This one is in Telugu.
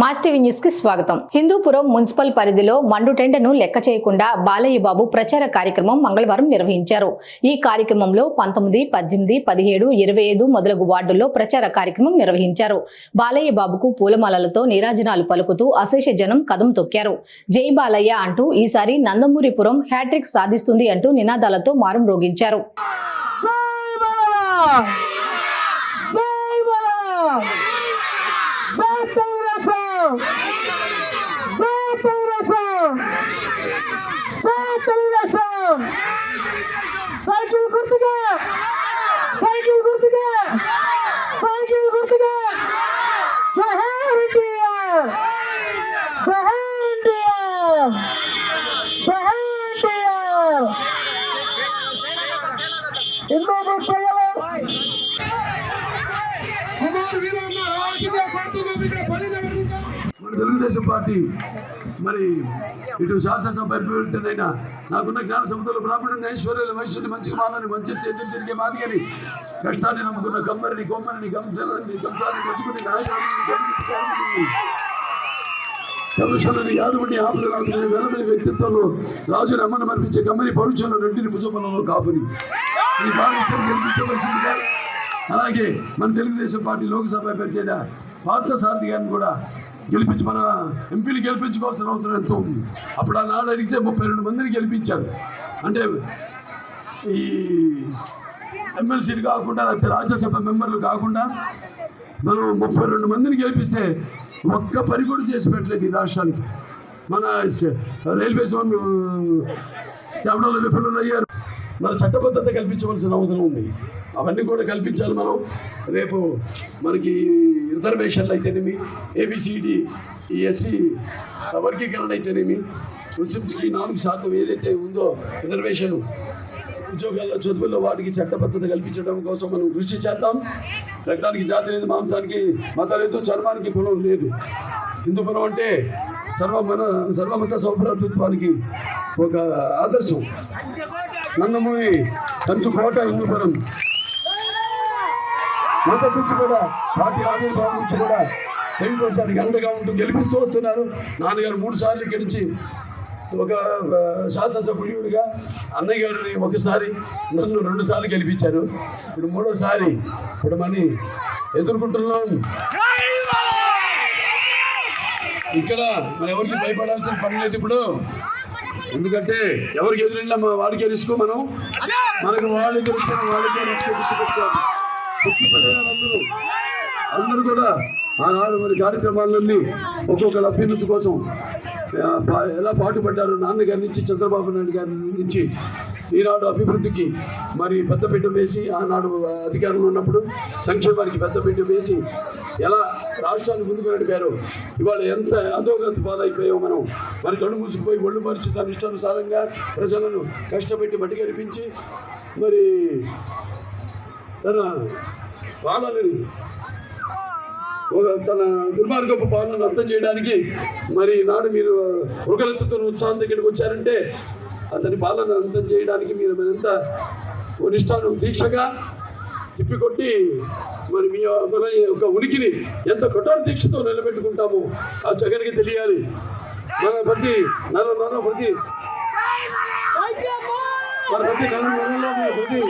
మాస్ టీవీ న్యూస్కి స్వాగతం. హిందూపురం మున్సిపల్ పరిధిలో మండుటెండను లెక్క చేయకుండా బాలయ్య బాబు ప్రచార కార్యక్రమం మంగళవారం నిర్వహించారు. ఈ కార్యక్రమంలో పంతొమ్మిది పద్దెనిమిది పదిహేడు ఇరవై ఐదు మొదలగు వార్డుల్లో ప్రచార కార్యక్రమం నిర్వహించారు. బాలయ్య బాబుకు పూలమాలలతో నీరాజనాలు పలుకుతూ అశేష జనం కదం తొక్కారు. జై బాలయ్య అంటూ ఈసారి నందమూరిపురం హ్యాట్రిక్ సాధిస్తుంది అంటూ నినాదాలతో మారం రోగించారు. সাইকেল ঘুরতে দে সাইকেল ঘুরতে দে সাইকেল ঘুরতে দে জয় হ্যাঁ తెలుగుదేశం పార్టీ మరి ఇటు శాసనసభ అభ్యర్థులైన నాకున్న జ్ఞాన సముద్రంలో బ్రాహ్మణుని ఐశ్వర్యాలు వైశ్యుని మంచిగా మాలని మంచి చేతులు తిరిగే మాదిగని కష్టాన్ని నమ్ముకున్న కమ్మరిని కొమ్మరిని గంసాలని గంసాన్ని మంచుకుని నాయకుడిని కమిషనర్ యాదవుని ఆపులు రాకునే వెలమని వ్యక్తిత్వంలో రాజుని అమ్మను మర్పించే కమ్మని పౌరుషంలో రెండిని భుజమలలో కాపుని. ఈ భావించడం గెలిపించవలసిందిగా అలాగే మన తెలుగుదేశం పార్టీ లోక్సభ అభ్యర్థి అయిన పార్థ సారథి గారిని కూడా గెలిపించి మన ఎంపీలు గెలిపించుకోవాల్సిన అవసరం ఎంతో ఉంది. అప్పుడు ఆ నాడు అడిగితే ముప్పై రెండు మందిని గెలిపించారు. అంటే ఈ ఎమ్మెల్సీలు కాకుండా లేకపోతే రాజ్యసభ మెంబర్లు కాకుండా మనం ముప్పై రెండు మందిని గెలిపిస్తే ఒక్క పని కూడా చేసి పెట్టలేదు ఈ రాష్ట్రానికి. మన రైల్వే జోన్ కేవడంలో విఫలం అయ్యారు. మన చట్టబద్ధత కల్పించవలసిన అవసరం ఉంది. అవన్నీ కూడా కల్పించాలి మనం. రేపు మనకి రిజర్వేషన్లు అయితేనేమి ఏబిసిడి ఈ ఎస్సీ వర్గీకరణ అయితేనేమి ముస్లిమ్స్కి నాలుగు శాతం ఏదైతే ఉందో రిజర్వేషన్ ఉద్యోగాల్లో చదువుల్లో వాటికి చట్టబద్ధత కల్పించడం కోసం మనం కృషి చేద్దాం. రక్తానికి జాతి లేదు మాంసానికి మత లేదు చర్మానికి కులం లేదు. హిందూపురం అంటే సర్వమన సర్వమత సౌభ్రాతృత్వానికి ఒక ఆదర్శం. నందమూరి కంచు కోట హిందూపురం మొదటి నుంచి కూడా పార్టీ ఆవిర్భావం నుంచి కూడా తెలుగుదేశానికి అండగా ఉంటూ గెలిపిస్తూ వస్తున్నారు. నాన్నగారు మూడు సార్లు ఇక్కడి నుంచి ఒక శాసనసభ్యుడిగా అన్నయ్య గారిని ఒకసారి నన్ను రెండు సార్లు గెలిపించారు. ఇప్పుడు మూడోసారి ఇప్పుడు మని ఎదుర్కొంటున్నాం. ఇక్కడ మన ఎవరికి భయపడాల్సిన పని లేదు ఇప్పుడు. ఎందుకంటే ఎవరికి ఎదురైనా మా వాడికి రిస్క్ మనం. మనకు వాళ్ళకి రిస్క్ గుర్తుపెట్టుకోవాలి గుర్తుపెట్టారు అందరూ అందరూ కూడా ఆనాడు మరి కార్యక్రమాలన్నీ ఒక్కొక్క అభ్యున్నతి కోసం ఎలా పాటుపడ్డారు నాన్నగారి నుంచి చంద్రబాబు నాయుడు గారి నుంచి ఈనాడు అభివృద్ధికి మరి పెద్దపీట వేసి ఆనాడు అధికారంలో ఉన్నప్పుడు సంక్షేమానికి పెద్దపీట వేసి ఎలా రాష్ట్రాన్ని ముందుకు నడిపారో ఇవాళ ఎంత అధోగతి పాలైపోయామో మనం. మరి కళ్ళు మూసుకుపోయి ఒళ్ళు మరిచి తన ఇష్టానుసారంగా ప్రజలను కష్టపెట్టి మట్టి గడిపించి మరి తన పాలనని తన దుర్మార్గపు పాలనను అర్థం చేయడానికి మరి నాడు మీరు ఒకరెత్తుతో ఉత్సాహం దగ్గరికి వచ్చారంటే అతని పాలన అంతం చేయడానికి మీరు ఎంత నిష్టాను దీక్షగా తిప్పికొట్టి మరి మీ మన యొక్క ఉనికిని ఎంత కఠోర దీక్షతో నిలబెట్టుకుంటామో ఆ జగన్కి తెలియాలి. మన ప్రతి నర నర ప్రతి మన ప్రతి నర నరలో మన ప్రతి